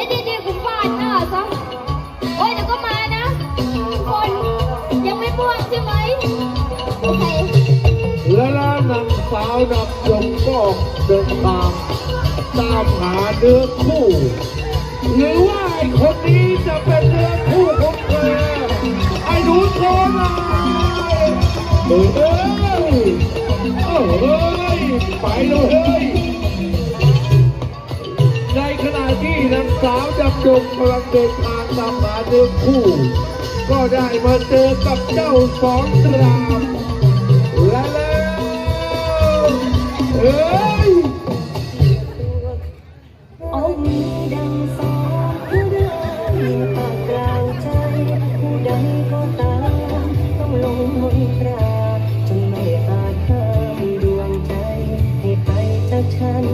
ดี๋ยวดี๋ยวเดี๋ยวกูฟาดหน้าซะโอ้ยเดี๋ยวก็มานะทุกคนยังไม่ม่วงใช่ไหมโอเคและแล้วนางสาวดับยงก็เดินทางตามหาเนื้อคู่ หรือว่าไอ้คนนี้จะเป็นเนื้อคู่ของเธอไอ้หนูโชว์หน่อยเฮ้ยเฮ้ยเอ้าเฮ้ยไปเลย ที่นางสาวดำดงกำลังเดินทางตามหาเนื้อคู่ ก็ได้มาเจอกับเจ้าสองรามและแล้วเอ้ยองค์ดังสองผู้ใดปากกลางใจผู้ใดก็ตามต้องลงมนตราจนไม่อาจทำดวงใจให้ไปจากฉัน